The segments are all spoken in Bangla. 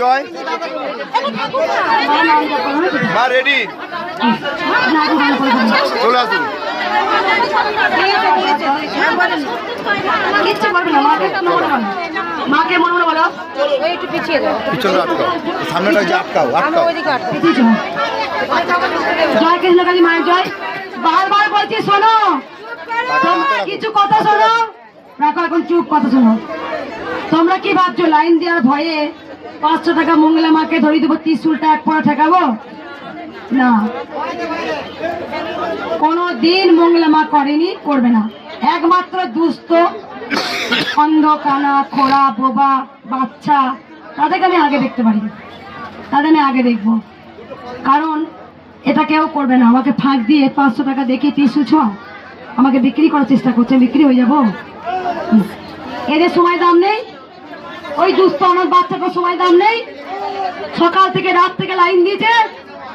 জয়। মা রেডি চলে আসুন। কিচ্ছু করবে না মাকে মনে মনে বলো। মাকে বলো একটু পিছিয়ে দাও পিছনে আটকাও সামনেটা যে আটকাও আমরা আটকাও। ওইদিকে আটকে পিছিয়ে চলো। জয় কৃষ্ণ কালী মায়ের জয়। বারবার বলছি শোনো। কিছু কথা শোনো। রাখো এখন চুপ কথা শোনো। তোমরা কি ভাবছ লাইন দেওয়ার ভয়ে পাঁচশো টাকা মঙ্গলা মাকে ধরিয়ে দেবো, ত্রিশুলটা এক পড়া ঠেকাবো? না। কোনো দিন মঙ্গলা মা করেনি, করবে না। একমাত্র দুস্থ অন্ধ কানা খোড়া, বোবা, বাচ্চা, তাদেরকে আমি আগে দেখতে পারি তাদের আমি আগে দেখব। কারণ এটা কেউ করবে না। আমাকে ফাঁক দিয়ে পাঁচশো টাকা দেখিয়ে তিনশো ছ, আমাকে বিক্রি করার চেষ্টা করছে বিক্রি হয়ে যাব? এদের সময় দাম নেই ওই দুস্থ আমার বাচ্চাটার সময় দাম নেই। সকাল থেকে রাত থেকে লাইন দিয়েছে।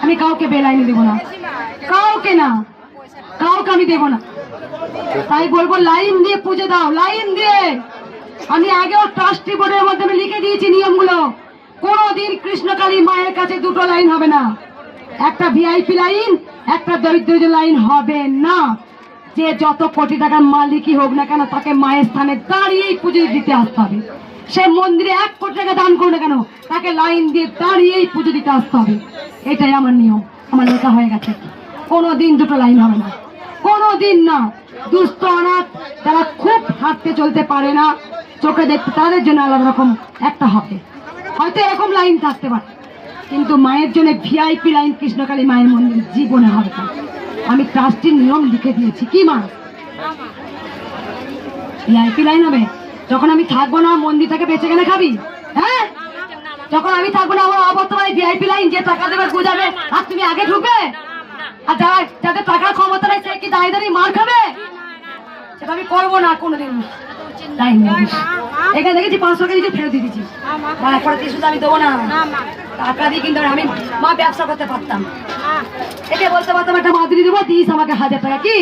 আমি কাউকে বেলাইনে দেবো না। কাউকে না। কাউকে আমি দেবো না। তাই বলব, লাইন দিয়ে পুজো দাও, লাইন দিয়ে। আমি আগেও ট্রাস্টি বোর্ডের মাধ্যমে লিখে দিয়েছি নিয়মগুলো। কোনোদিন কৃষ্ণকালী মায়ের কাছে দুটো লাইন হবে না। একটা ভিআইপি লাইন, একটা দরিদ্র লাইন হবে না। যে যত কোটি টাকার মালিকই হোক না কেন, তাকে মায়ের স্থানে দাঁড়িয়েই পুজো দিতে আসতে হবে। সে মন্দিরে এক কোটি টাকা দান করুক না কেন? তাকে লাইন দিয়ে দাঁড়িয়েই পুজো দিতে আসতে হবে। এটাই আমার নিয়ম। আমার লেখা হয়ে গেছে। কোনো দিন দুটো লাইন হবে না। কোনো দিন না। দুস্থ অনাথ তারা খুব হাঁটতে চলতে পারে না, চোখে দেখতে তাদের জন্য আলাদা রকম একটা হবে। হয়তো এরকম লাইন থাকতে পারে। কিন্তু মায়ের জন্য ভিআইপি লাইন কৃষ্ণকালী মায়ের মন্দির জীবনে হবে আমি ট্রাস্টির নিয়ম লিখে দিয়েছি। কি মা? ভিআইপি লাইন হবে? যখন আমি থাকব না, মন্দির থেকে বেঁচে কেনে খাবি? হ্যাঁ? যখন আমি থাকব না, আমার অবর্তমানে ভিআইপি লাইন যে টাকা দেবে, গুজাবে, আর তুমি আগে ঢুকবে? আর যারা যাদের টাকার ক্ষমতা নেই, সে কি দাঁড়িয়ে দাঁড়িয়ে মার খাবে? সেটা আমি করব না কোনোদিন। দিস এখানে দেখেছি পাঁচশো কেজি ফেরত দিয়ে তারপরে কিছু আমি দেবো না। টাকা দিয়ে কিন্তু আমি মা ব্যবসা করতে পারতাম। এটা বলতে পারতাম একটা মাদুরি দেবো দিস আমাকে হাজার টাকা কি?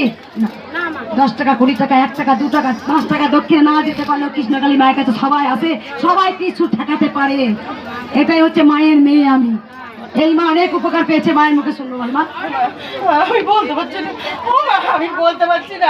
দশ টাকা কুড়ি টাকা এক টাকা দু টাকা পাঁচ টাকা দক্ষিণে না দিতে পারলেও কৃষ্ণকালী মায়ের কাছে সবাই আসে সবাই কিছু ঠেকাতে পারে। এটাই হচ্ছে মায়ের মেয়ে আমি। এই মা অনেক উপকার পেয়েছে মায়ের মুখে শুনব বল মা। আমি বলতে পারছি না। ও মা, আমি বলতে পারছি না।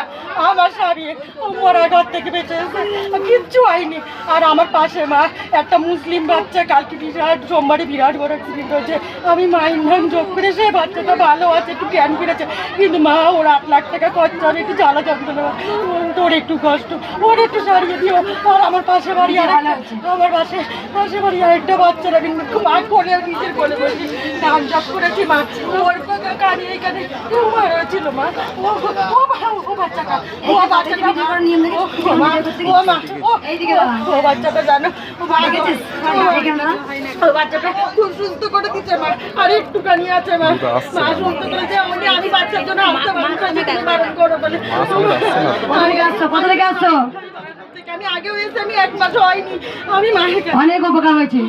আমার স্বামী ও মরা ঘর থেকে বেঁচে এসে কিচ্ছু হয়নি। আর আমার পাশে মা একটা মুসলিম বাচ্চা কালকে বিরাট সোমবারে বিরাট বড় অ্যাক্সিডেন্ট হয়েছে। আমি মায়ের নাম যোগ করে সে বাচ্চাটা ভালো আছে একটু জ্ঞান ফিরেছে। কিন্তু মা ওর আট লাখ টাকা খরচা আমি একটু জ্বালা যন্ত্রণা তোর একটু কষ্ট। ওর একটু সারিয়ে দিও। আর আমার পাশে বাড়ি আর আমার পাশে পাশে বাড়ি আরেকটা বাচ্চারা কিন্তু আগ করে নিজের কোলে বসি। নাম জপ করেছি মা। ওর কানে এখানে ছিল মা। ও ও বাচ্চাটা। ও বাচ্চাটা ও মা ও মা ও এইদিকে দাঁড়া। ও বাচ্চাটা জানো ও বাচ্চাটা খুব সুস্থ করে দিচ্ছে মা। আর একটুখানি আছে মা। মা সুস্থ করেছে আমি আমি বাচ্চার জন্য আসতে বারণ করো বলে। কোথা থেকে আসছো কোথা আমি আগেও এসে আমি এক মাস হয়নি। আমি মায়ের অনেক উপকার হয়েছে।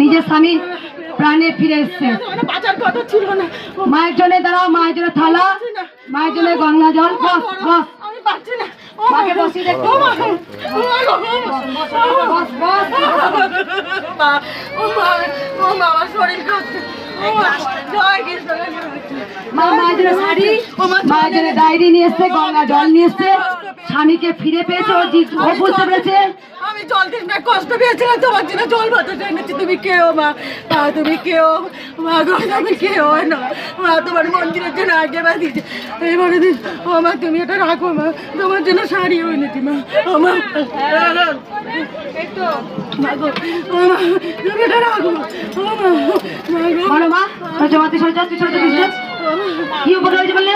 নিজের স্বামী প্রাণে ফিরে এসছে। মায়ের জন্য দাঁড়াও মায়ের জন্য থালা মায়ের জন্য গঙ্গা জল, বস বস। মাকে দেখো। নিয়ে স্বামীকে ফিরে পেয়েছে ও বুঝতে পেরেছে আমি জল দিন কষ্ট পেয়েছিলাম তোমার জন্য জল বাতাসে তুমি কেও মা তুমি কেও মা গো তুমি কেও না মা তোমার মন্দিরের জন্য আগে বাঁধিয়েছে এবারে দিন ও মা তুমি এটা রাখো মা তোমার জন্য শাড়িও এনেছি মা? ও মা। যাও। কি উপকার হয়েছে বললে?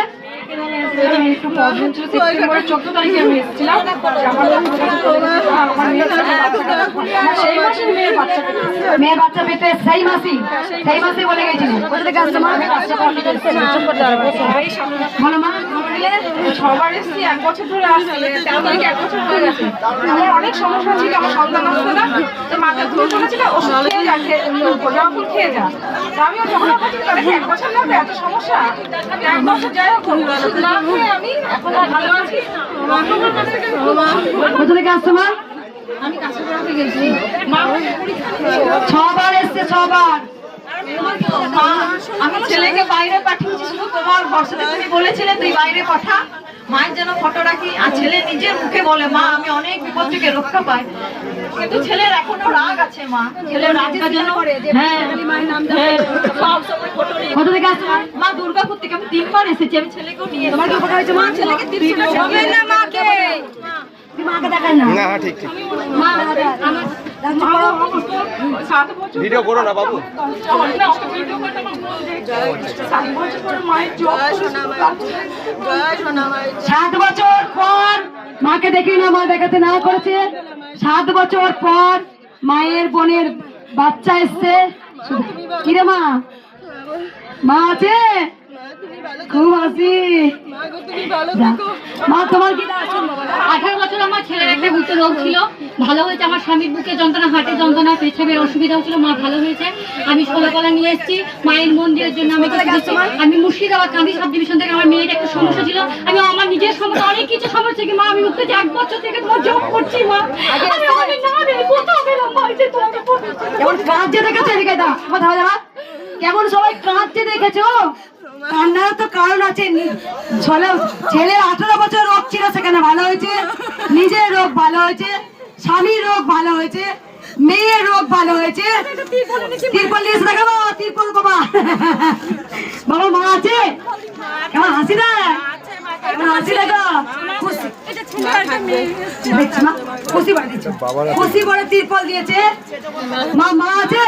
একটু প্রবলেম ছিল সেপ্টেম্বরের চোদ্দ তারিখে আমি এসেছিলাম সেই মাসে মেয়ের বাচ্চা পেটে বাচ্চা পেতে সেই মাসি সেই মাসে বলে গেছিল কোথা মা সবার এসেছি এক বছর ধরে আসছি তেরো তারিখে এক বছর হয়ে গেছে আমার অনেক সমস্যা ছিল আমার সন্তান আসতো না তো মাকে ধরে বলেছিল ওষুধ খেয়ে যা খেয়ে ফুল খেয়ে যা তো আমিও যখন এক বছর লাগবে এত সমস্যা এক বছর যাই হোক কোথা ছবার এসছে, ছবার। আমি ছেলেকে বাইরে পাঠিয়েছি শুধু তোমার ভরসাতে তুমি বলেছিলে তুই বাইরে পাঠা। মায়ের যেন ফটো রাখি আর ছেলে নিজের মুখে বলে মা আমি অনেক বিপদ থেকে রক্ষা পাই। কিন্তু ছেলের এখনও রাগ আছে মা। ছেলের রাগটা জন্য হ্যাঁ হ্যাঁ, কোথা থেকে আসছো? মা? দুর্গাপুর থেকে আমি তিনবার এসেছি আমি ছেলেকেও নিয়ে তোমার কি ফটো হয়েছে মা? ছেলেকে হবে না মাকে না হ্যাঁ ঠিক ঠিক ভিডিও করো না বাবু সাত বছর পর মাকে দেখি না মা দেখাতে না করেছে সাত বছর পর মায়ের বোনের বাচ্চা এসছে কিরে মা মা আছে খুব আছি মা, তোমার কি আঠারো বছর আমার ছেলের একটা বুকে রোগ ছিল। ভালো হয়েছে, আমার স্বামীর বুকে যন্ত্রণা হাটে যন্ত্রণা পেছনের অসুবিধা হচ্ছিল মা ভালো হয়েছে। আমি ষোলকলা নিয়ে এসেছি, মায়ের মন্দিরের জন্য আমি আমি মুর্শিদাবাদ গান্ধী সাব ডিভিশন থেকে আমার মেয়ের একটা সমস্যা ছিল। আমি আমার নিজের সমস্যা, অনেক কিছু সমস্যা কি মা, আমি উঠতে এক বছর থেকে তোমার জব করছি, মা। আমি না কেমন কেমন সবাই কাঁদছে দেখেছ? কান্নার তো কারণ আছে। ছেলে ছেলের আঠারো বছর রোগ ছিল সেখানে ভালো হয়েছে। নিজের রোগ ভালো হয়েছে স্বামীর রোগ ভালো হয়েছে মেয়ের রোগ ভালো হয়েছে। তিরপল নিয়ে এসে দেখাবো তিরপল বাবা। বাবা মা আছে? কেমন হাসি না কেমন হাসি দেখো খুশি করে তিরপল দিয়েছে মা মা আছে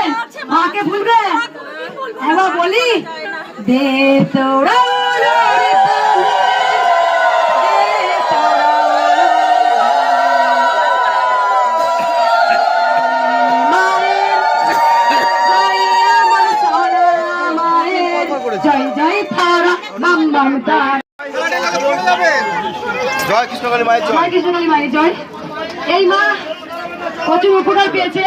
মাকে ভুলবে একবার বলি দে তোরা জয় জয় তারা তারা জয় কৃষ্ণকালী মায়ের জয়। কৃষ্ণকালী মায়ের জয়। এই মা প্রচুর উপকার পেয়েছে।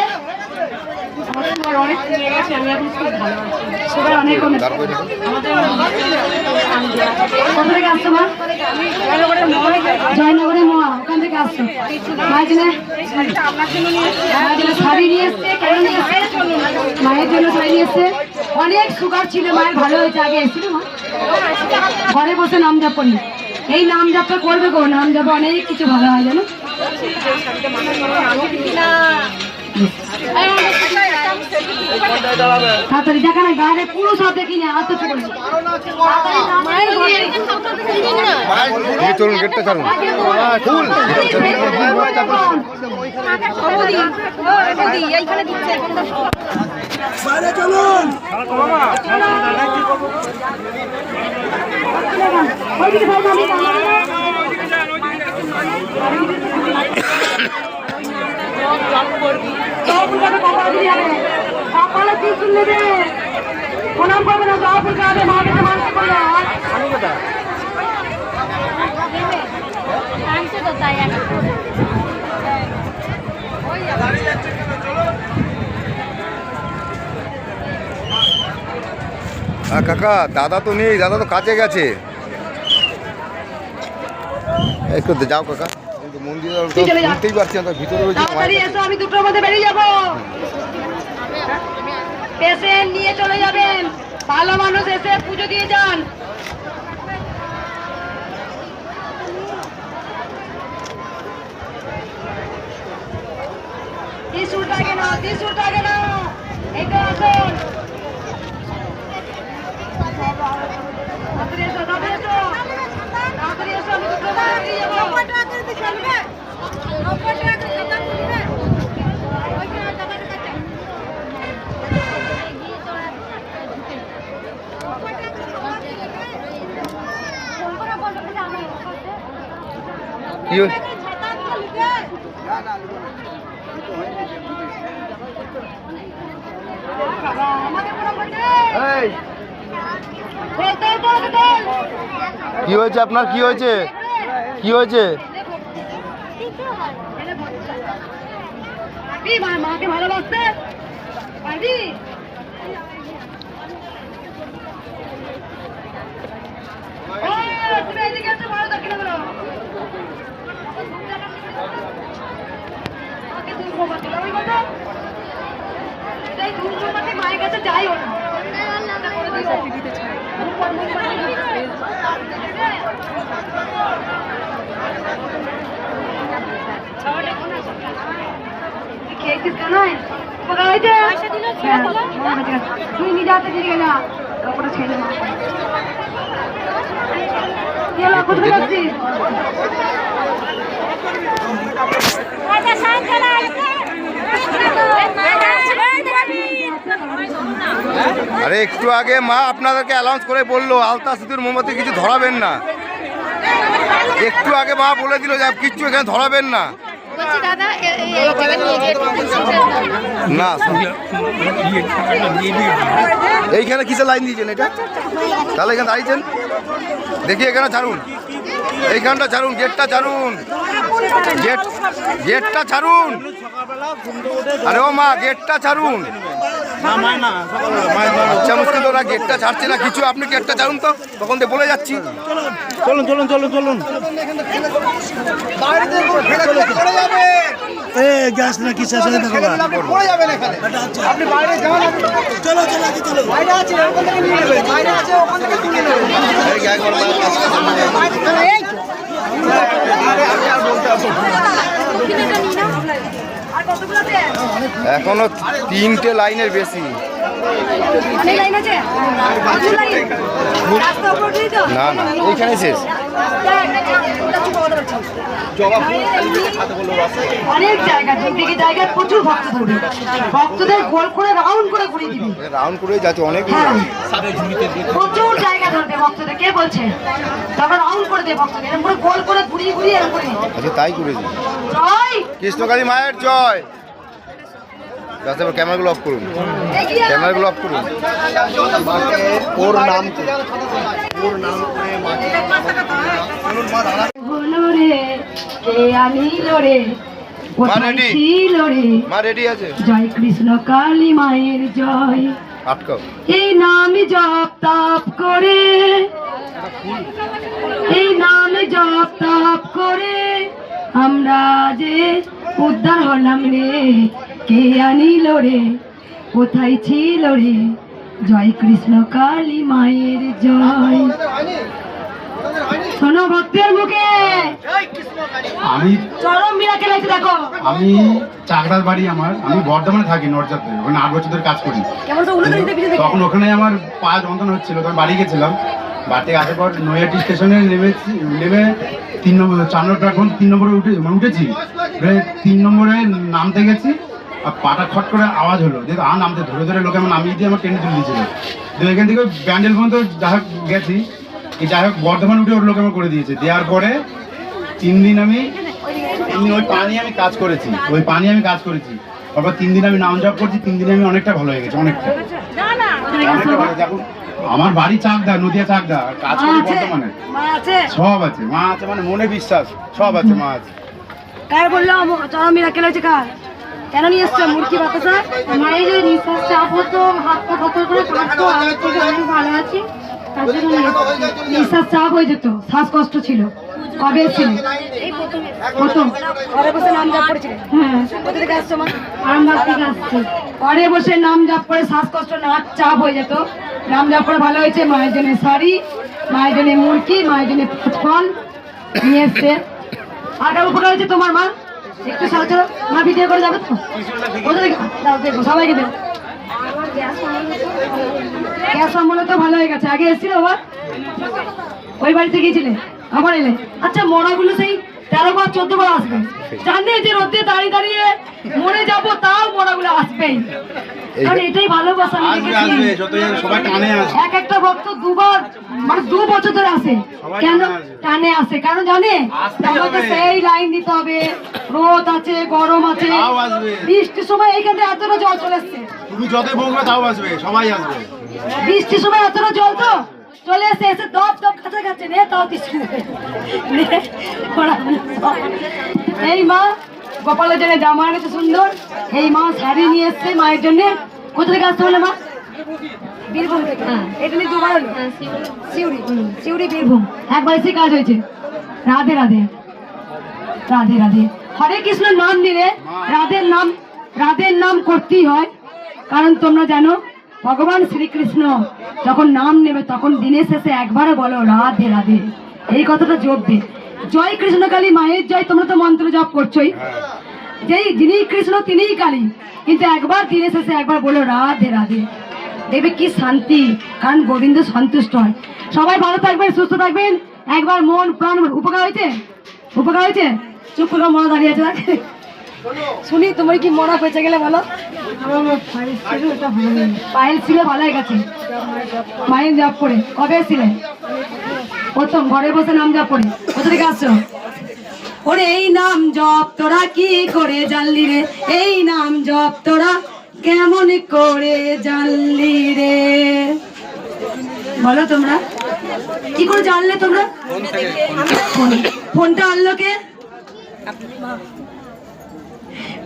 আসছো মা ওখান থেকে আসছো। মায়ের জন্য মায়ের জন্য শাড়ি নিয়ে এসছে কেন নিয়ে এসছে? মায়ের জন্য শাড়ি নিয়ে এসছে। অনেক সুগার ছিল মায়ের ভালো হয়েছে আগে এসেছিল মা। ঘরে বসে নাম জাপ করি এই নাম জাপটা করবে গো নাম জাপে অনেক কিছু ভালো হয় জানো? তাড়াতাড়ি দেখা না গায়ে পুরো সব দেখি না হাত উঁচু করে। মায়ের এই চলুন গেটটা চালুন ফুল ওইদিকে ভাই যাবি না? জবা ফুল গাছে কপালে দিয়ে যাবে। কপালে ত্রিশূল নেবে। প্রণাম করবে না কাছে মানুষ করবে আর কাকা দাদা তো নেই দাদা তো কাজে গেছে। একটু যাও কাকা। কিন্তু মন্দিরে পারছি না ভিতরে আমি দুটোর মধ্যে বেরিয়ে যাব। পেশেন্ট নিয়ে চলে যাবেন। ভালো মানুষ এসে পুজো দিয়ে যান। ত্রিশুলটাকে নাও ত্রিশুলটাকে নাও। এই তো আসুন তাড়াতাড়ি এসো তাড়াতাড়ি এসো তাড়াতাড়ি এসো আমি দুটোর মধ্যে বেরিয়ে যাব কি হয়েছে? আপনার? কি হয়েছে? কি হয়েছে? পারবি? মাকে ভালোবাসতে? পারবি? ও, তুমি এদিকে এসো, ভালো দক্ষিণে বেরো। মাকে দুর্গমাতে, ওই কথা? এই দুর্গমাতে মায়ের কাছে যাইও না আরে, একটু আগে মা আপনাদেরকে অ্যালাউন্স করে বলল, আলতা সিঁদুর মোমবাতি কিছু ধরাবেন না। একটু আগে মা বলে দিল যে কিচ্ছু এখানে ধরাবেন না। না। এইখানে কিসে লাইন দিয়েছেন এটা? তাহলে এখানে দাঁড়িয়েছেন? দেখি এখানে ছাড়ুন। এইখানটা ছাড়ুন গেটটা ছাড়ুন। গেট গেটটা ছাড়ুন। আরে ও মা গেটটা ছাড়ুন। আচ্ছা মুশকিল ওরা গেটটা ছাড়ছে না কিছু আপনি গেটটা ছাড়ুন তো তখন তো বলে যাচ্ছি চলুন চলুন চলুন চলুন এ গ্যাস না কি শেষ হয়ে দেখো চলো চলো চলো লাইন আছে রাস্তা তিনটে লাইনের বেশি। না না এইখানে শেষ। অনেক জায়গা দূর থেকে জায়গায় প্রচুর ভক্ত ধরবে ভক্তদের গোল করে রাউন্ড করে ঘুরিয়ে দিবি। রাউন্ড করে যাচ্ছে অনেক প্রচুর জায়গা ধরবে ভক্তদের। কে বলছে? তারপর রাউন্ড করে দেবে ভক্তদের। এরকম করে গোল করে ঘুরিয়ে ঘুরিয়ে এরকম করে। আচ্ছা তাই জয়! কৃষ্ণকালী মায়ের জয়। এবার ক্যামেরাগুলো অফ করুন। ক্যামেরাগুলো অফ করুন। ওর নাম মা রেডি আছে? জয় কৃষ্ণ কালী মায়ের জয়। আটকাও। এই নামে জপ তাপ করে। এই নামে জপ তাপ করে। আমরা যে উদ্ধার হলাম রে কে আনিল রে? কোথায় ছিল রে? জয় কৃষ্ণ কালী মায়ের জয়। শোনো ভক্তের মুখে। আমি চরম মিরাকেল আছে দেখো। আমি চাকরার বাড়ি আমার। আমি বর্ধমানে থাকি নর্জাতে ওখানে আট বছর ধরে কাজ করি। তখন ওখানে আমার পা যন্ত্রণা হচ্ছিল তখন বাড়ি গেছিলাম। বাড়িতে আসার পর নৈহাটি স্টেশনে নেমেছি নেমে তিন নম্বর চার নম্বর প্ল্যাটফর্ম তিন নম্বরে উঠে মানে উঠেছি। তিন নম্বরে নামতে গেছি। আর পাটা খট করে আওয়াজ হলো। দেখ আর নামতে ধরে ধরে লোকে আমার নামিয়ে দিয়ে আমার ট্রেনে তুলে দিয়েছিল। তো এখান থেকে ব্যান্ডেল পর্যন্ত যা হোক গেছি। এই যাই হোক বর্ধমান উঠে ওর লোকে আমার করে দিয়েছে। দেওয়ার পরে তিন দিন আমি ওই পানি আমি কাজ করেছি। ওই পানি আমি কাজ করেছি। তারপর তিন দিন আমি নাম জপ করছি তিন দিনে আমি অনেকটা ভালো হয়ে গেছি অনেকটা। আমার বাড়ি চাকদা নদিয়া চাকদা কাজ করি বর্তমানে সব আছে মা আছে মানে মনে বিশ্বাস। সব আছে মা আছে। কার বলল চরম মিরাকেল হয়েছে কার? কেন নিয়ে এসছো মূর্তি বাতাসা মায়ের ওই নিঃশ্বাস চাপ হতো হাতটা কত করে আগের থেকে অনেক ভালো আছি। তার জন্য নিঃশ্বাস চাপ হয়ে যেত শ্বাসকষ্ট ছিল। কবে এসেছিলে? প্রথম। ঘরে বসে নাম জাপ হ্যাঁ। থেকে আসছো আরামবাগ থেকে আসছি। ঘরে বসে নাম জাপ করে শ্বাসকষ্ট নাচ চাপ হয়ে যেত। নাম জাপ করে ভালো হয়েছে মায়ের জন্য শাড়ি মায়ের জন্য মুরগি মায়ের জন্য ফল নিয়ে এসছে। আর কারও উপকার হয়েছে তোমার মা? একটু সাহায্য মা ভিডিও করে যাবে তো? সবাইকে দেবো গ্যাস অম্বলে তো ভালো হয়ে গেছে। আগে এসেছিল আবার ওই বাড়িতে গিয়েছিলে? আবার এলে? আচ্ছা মরাগুলো সেই তেরো বার চোদ্দ বার আসবে। জানে যে রোদে দাঁড়িয়ে দাঁড়িয়ে মরে যাব তাও মরাগুলো আসবেই। কারণ এটাই ভালোবাসা এক একটা ভক্ত দুবার মানে দু বছর ধরে আসে। কেন? টানে আসে। কারণ জানে? আমাকে সেই লাইন দিতে হবে। রোদ আছে গরম আছে। বৃষ্টির সময় এইখান এতটা জল চলে এসছে। তুমি যতই বকবে তাও আসবে। সবাই আসবে। বৃষ্টির সময় এতটা জল তো? চলে এসে এসে দপ দপ কাছে কাছে নে তাও কিছু এই মা গোপালের জন্য জামা এনেছে সুন্দর। এই মা শাড়ি নিয়ে এসছে মায়ের জন্য। কোথা থেকে আসতে হলো মা? বীরভূম থেকে। এটা নিয়ে দুবার হলো সিউড়ি সিউড়ি বীরভূম। একবার এসে কাজ হয়েছে। রাধে রাধে। রাধে রাধে। হরে কৃষ্ণ নাম নিলে রাধের নাম রাধের নাম করতেই হয়। কারণ তোমরা জানো ভগবান শ্রীকৃষ্ণ যখন নাম নেবে তখন দিনের শেষে একবারও বলো রাধে রাধে। এই কথাটা জপবে জয় কৃষ্ণকালী মায়ের জয় তোমরা তো মন্ত্র জপ করছোই। যেই যিনি কৃষ্ণ তিনিই কালী। কিন্তু একবার দিনের শেষে একবার বলো রাধে রাধে। দেখবে কি শান্তি? কারণ গোবিন্দ সন্তুষ্ট হয়। সবাই ভালো থাকবেন সুস্থ থাকবেন। একবার মন প্রাণ উপকার হয়েছে? উপকার হয়েছে? চুপ করে মনে দাঁড়িয়ে আছে। শুনি তোমার কি মনে পেঁচে গেলে বলো? পায়েল ছিল ভালো গেছে। মায়ের জব করে। কবে এসেছিলে? প্রথম ঘরে বসে নাম জপ করে। কোথা থেকে আসছো? ওরে এই নাম জপ তোরা কি করে জানলি রে? এই নাম জপ তোরা কেমন করে জানলি রে? বলো তোমরা। কি করে জানলে তোমরা? ফোনটা আনলো কে?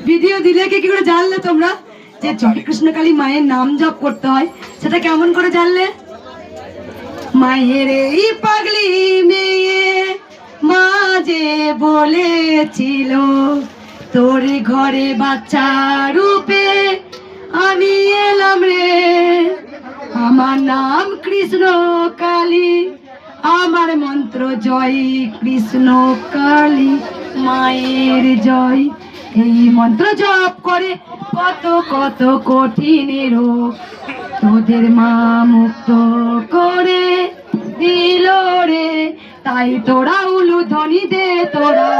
ভিডিও দিলে কে কি করে জানলে তোমরা? যে জয় কৃষ্ণকালী মায়ের নাম জপ করতে হয়, সেটা কেমন করে জানলে? মায়ের এই পাগলি মেয়ে মা যে বলেছিল, তোর ঘরে বাচ্চা রূপে আমি এলাম রে। আমার নাম কৃষ্ণ কালী। আমার মন্ত্র জয় কৃষ্ণ কালী মায়ের জয়। এই মন্ত্র জপ করে কত কত কঠিনের রোগ তোদের মা মুক্ত করে দিল রে। তাই তোরা উলু ধনী দে, তোরা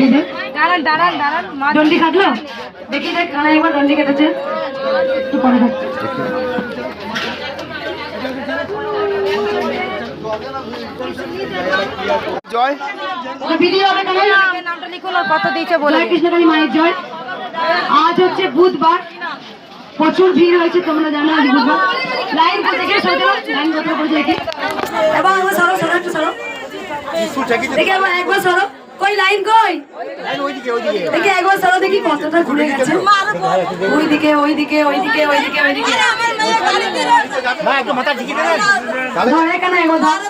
মাকে দেখে দে। দাঁড়ান দাঁড়ান দাঁড়ান দণ্ডি কাটলো? দেখি দেখ কানা একবার দণ্ডি কেটেছে। একটু পরে দেখ। জয়। ভিডিও হবে কানাই। নামটা লিখুন আর কত দিয়েছে বলে। জয় কৃষ্ণকালী মায়ের জয়। আজ হচ্ছে বুধবার। প্রচুর ভিড় হয়েছে তোমরা জানো আজ বুধবার। লাইন করতে গিয়ে সরে লাইন করতে এবার একবার সরো সরো একটু সরো। দেখি একবার একবার সরো। কই? লাইন কই দেখি একবার সরো দেখি কতটা ঘুরে গেছে। ওইদিকে ওইদিকে ওইদিকে ওইদিকে ওইদিকে। ধরে। একবার ধর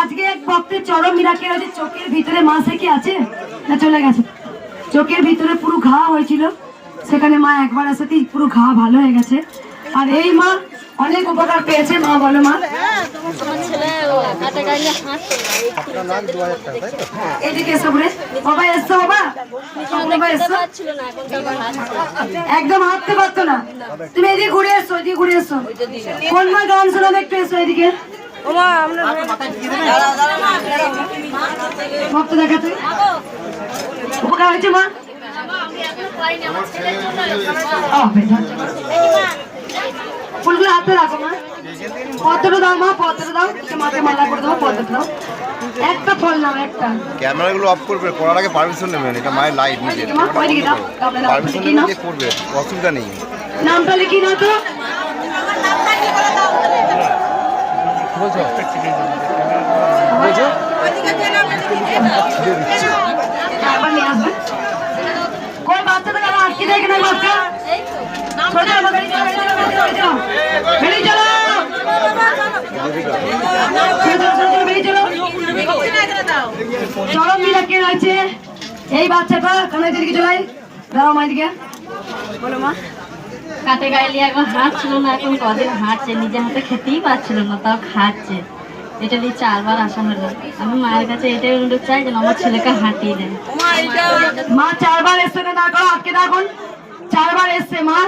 আজকে এক ভক্তের চরম মিরাকেল হয়েছে চোখের ভিতরে মা কি আছে? না চলে গেছে। চোখের ভিতরে পুরো ঘা হয়েছিল। সেখানে মা একবার আসাতেই পুরো ঘা ভালো হয়ে গেছে। আর এই মা অনেক উপকার পেয়েছে মা, বলো মা। এদিকে এসো রে বাবা, এসো বাবা। বাবা একদম হাঁটতে পারতো না। তুমি এদিকে ঘুরে এসো, এদিকে ঘুরে এসো। কোন মা গান শোনাবে একটু এসো এদিকে। ভক্ত দেখা তুই উপকার হয়েছে মা। ফুলগুলো হাতে রাখো মা। পত্র দাও মা পত্র দাও। মাকে মালা করে দাও একটা ফল নাও একটা। ক্যামেরাগুলো অফ করবে করার আগে পারমিশন নেবেন এটা মায়ের দাও, কাপড়ে দাও, পারমিশন ওইদিকে নেবেন নাও। যে করবে অসুবিধা নেই। নামটা লিখি নাও তো। আবার নিয়ে আসবে। কই বাচ্চাটা কেন আটকে দেয় কেন বাচ্চা আছে। এই বাচ্চাটা কানে দিকে চলাই দাঁড়াও মাই মা কাতে গাইলে একবার হাঁটছিল না, এখন কদিন হাঁটছে নিজে হাতে খেতেই পারছিল না, তাও খাচ্ছে। এটা নিয়ে চারবার আসা হলো। আমি মায়ের কাছে এটাই অনুরোধ চাই যেন আমার ছেলেকে হাঁটিয়ে দেয়। মা চারবার এসছে না করো আটকে দাঁড়ান চারবার এসছে মা।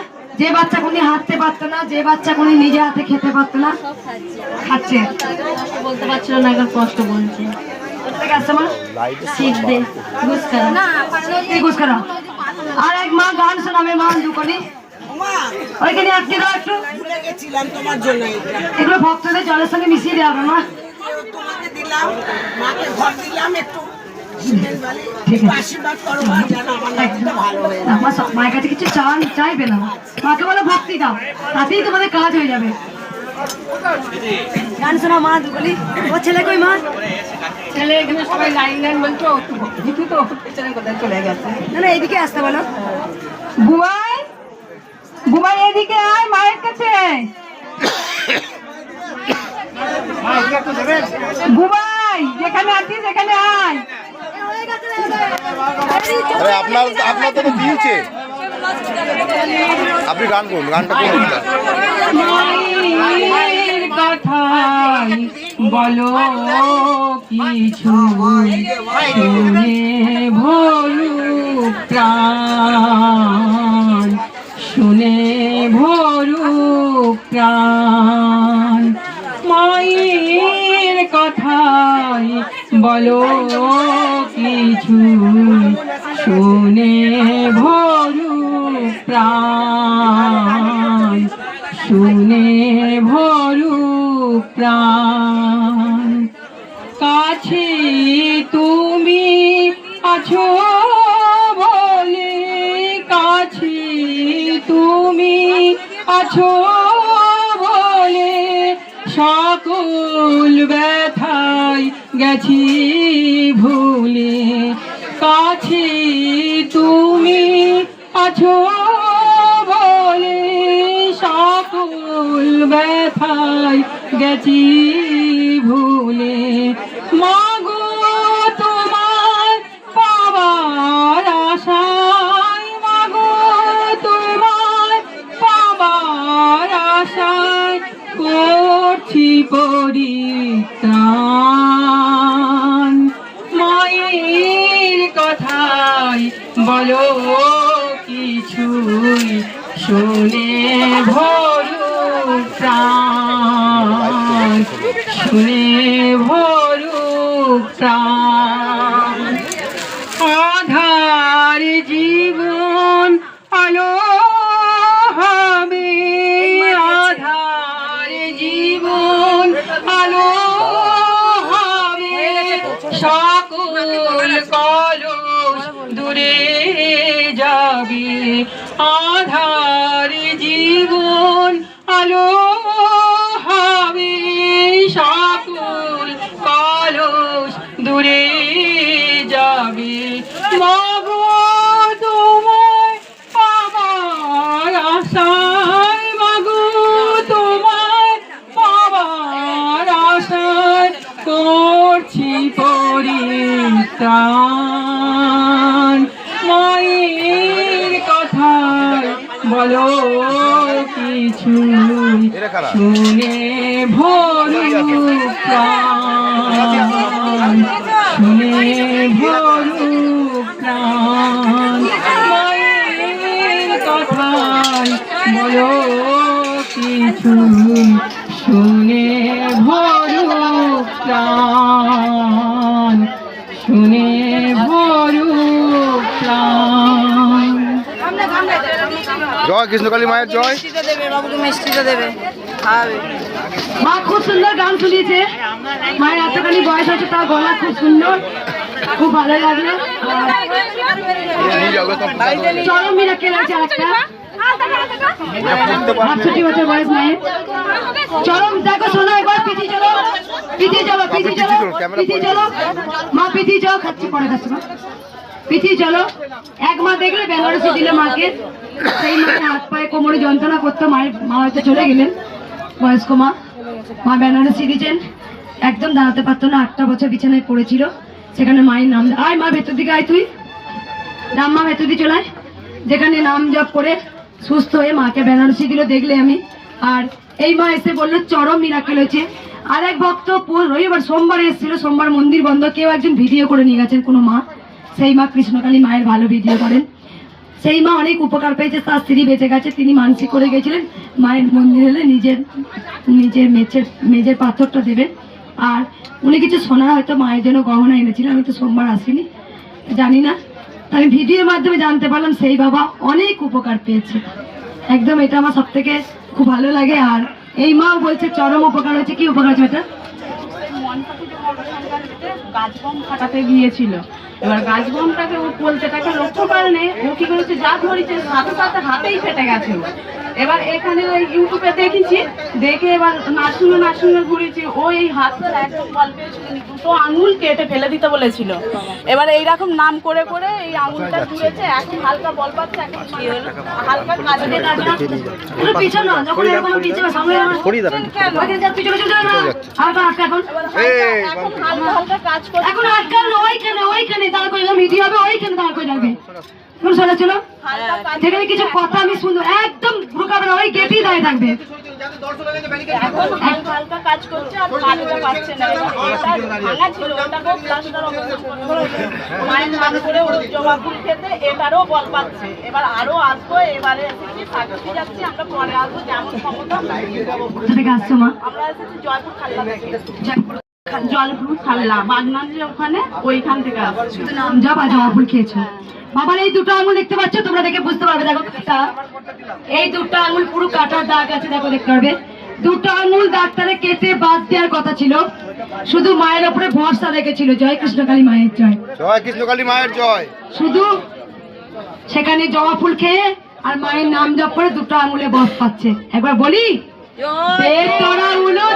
যে বাচ্চা কোনি হাঁটতে পারতো না যে বাচ্চা কোনি নিজে হাতে খেতে পারতো না খাচ্ছে। বলতে পারছিল না এখন কষ্ট বলছে? আর এক মা গান শোনাবে মা দুকনি। ওইখানে আটকে দাও একটু। গেছিলাম তোমার জন্য এগুলো ভক্তদের জলের সঙ্গে মিশিয়ে দেওয়া মা। তোমাকে দিলাম মাকে ঘর দিলাম একটু। সিমেন্ট বালি ঠিক আছে আশীর্বাদ করো মা যেন আমার নাতিটা ভালো না, মা সব- মায়ের কাছে কিছু চান চাইবে না। মাকে বলো ভক্তি দাও। তাতেই তোমাদের কাজ হয়ে যাবে। গান শোনা মা দুগলি ও ছেলে কই মা? ছেলে এখানে সবাই লাইন লাইন বলছো কিছু তো পেছনে কোথায় চলে গেছে। না না এদিকে আসতে বলো। বুবাই বুবাই এদিকে আয় মায়ের কাছে। বুবাই যেখানে আছিস সেখানে আয়। আরে আপনার আপনার তো দিয়েছে আপনি গান করুন গানটা করুন। বলো কিছু ভরু প্রাণ। ব্যথায় গেছি ভুলে। প্রাণ। আধার জীবন আলো হবে। আধার জীবন আলো হবে। সকল কলস দূরে যাবে। আধার জীবন আলো শুনে ভরু শুনে ভরু প্রাণ। মায়ের কথায় বলো কিছু। শুনে ভরু প্রাণ। শুনে ভরু প্রাণ। জয় কৃষ্ণকালী মায়ের জয়। মা খুব সুন্দর গান শুনিয়েছে। মায়ের এতখানি বয়স আছে তার গলা খুব সুন্দর। খুব ভালো লাগল। চরম মিরাক্কেল আছে একটা আটষট্টি বছর বয়স মায়ের। চরম দেখো শোনো একবার পিছিয়ে চলো। পিছিয়ে চলো পিছিয়ে চলো পিছিয়ে চলো। মা পিছিয়ে চলো খাচ্ছি পরে খাচ্ছি মা পিছিয়ে চলো। এক মা দেখলে বেনারসি দিলে মাকে। সেই মাকে হাত পায়ে কোমরে যন্ত্রণা করতো মায়ের মা হয়তো চলে গেলেন। বয়স্ক মা। মা বেনারসি দিয়েছেন একদম দাঁড়াতে পারতো না, আটটা বছর বিছানায় পড়েছিল। সেখানে মায়ের নাম আয় মা, ভেতর দিকে আয় তুই। রাম্মা ভেতর দিয়ে চলায় যেখানে নাম জপ করে সুস্থ হয়ে মাকে বেনারসি দিল দেখলে আমি। আর এই মা এসে বলল, চরম মিরাকেল হয়েছে। আর এক ভক্ত রবিবার সোমবার এসেছিল, সোমবার মন্দির বন্ধ। কেউ একজন ভিডিও করে নিয়ে গেছেন কোনো মা। সেই মা কৃষ্ণকালী মায়ের ভালো ভিডিও করেন। সেই মা অনেক উপকার পেয়েছে, তার স্ত্রী বেঁচে গেছে, তিনি মানসিক করে গেছিলেন, মায়ের মন্দির হলে নিজের নিজের মেচের মেজের পাথরটা দেবেন। আর উনি কিছু সোনা হয়তো মায়ের জন্য গহনা এনেছিলেন, আমি তো সোমবার আসিনি, জানি না। আমি ভিডিওর মাধ্যমে জানতে পারলাম, সেই বাবা অনেক উপকার পেয়েছে। একদম এটা আমার সব থেকে খুব ভালো লাগে। আর এই মাও বলছে, চরম উপকার হয়েছে। কি উপকার হয়েছে? এটা গিয়েছিল। এবার গাছবনটাকে ও পোলতেটাকে লক্ষ্য করেনি, ও কি করেছে যা ধরেছে, সাথে সাথে হাতেই ফেটে গেছে। এবার এখানে ওই ইউটিউবে দেখেছি দেখে এবার নার্সিং নার্সিং ঘুরেছি ওই হাতটা একদম বল পেয়েছিল দুটো আঙুল কেটে ফেলে দিতে বলেছিল। এবার এইরকম নাম করে করে এই আঙুলটা জুড়েছে এখন হালকা বল পাচ্ছে এখন হালকা কাজে পিছনে যখন এরকম পিছনে সামনে পিছনে, না। তো আটকা এখন। এখন হালকা হালকা কাজ করছে। এখন না, ওইখানে, ওইখানে দাঁড় করে মিডিয়া হবে, ওইখানে দাঁড় করে রাখবে। এখন সরে চলো। যেখানে কিছু কথা আমি শুনব। একদম ঢুকাবে না ওই গেটেই দাঁড়িয়ে থাকবে। এখন হালকা হালকা কাজ করছে আর পানিটা পাচ্ছে না। এবার এটা ভাঙা ছিল ওটাকেও প্লাস্টার মায়ের নাম করে ওর জবা ফুল খেতে এটারও বল পাচ্ছে। এবার আরও আসব এবারে যাচ্ছি আমরা পরে আসব যেমন ক্ষমতা আমরা এসেছি জয়পুর খাল্লা থেকে। জয়পুর খাল্লা বাগনান যে ওখানে ওইখান থেকে আসছি। শুধু নাম। জব জবা ফুল খেয়েছো। বাবার এই দুটো আঙুল দেখতে পাচ্ছ তোমরা দেখে বুঝতে পারবে দেখো কাটা। এই দুটো আঙুল পুরো কাটার দাগ আছে দেখো দেখতে পারবে। দুটো আঙুল ডাক্তারে কেটে বাদ দেওয়ার কথা ছিল। শুধু মায়ের ওপরে ভরসা রেখেছিল। জয় কৃষ্ণকালী মায়ের জয়। জয় কৃষ্ণকালী মায়ের জয়। শুধু সেখানে জবা ফুল খেয়ে আর মায়ের নাম জপ করে দুটো আঙুলে বস পাচ্ছে। একবার বলি? বেতরা উলো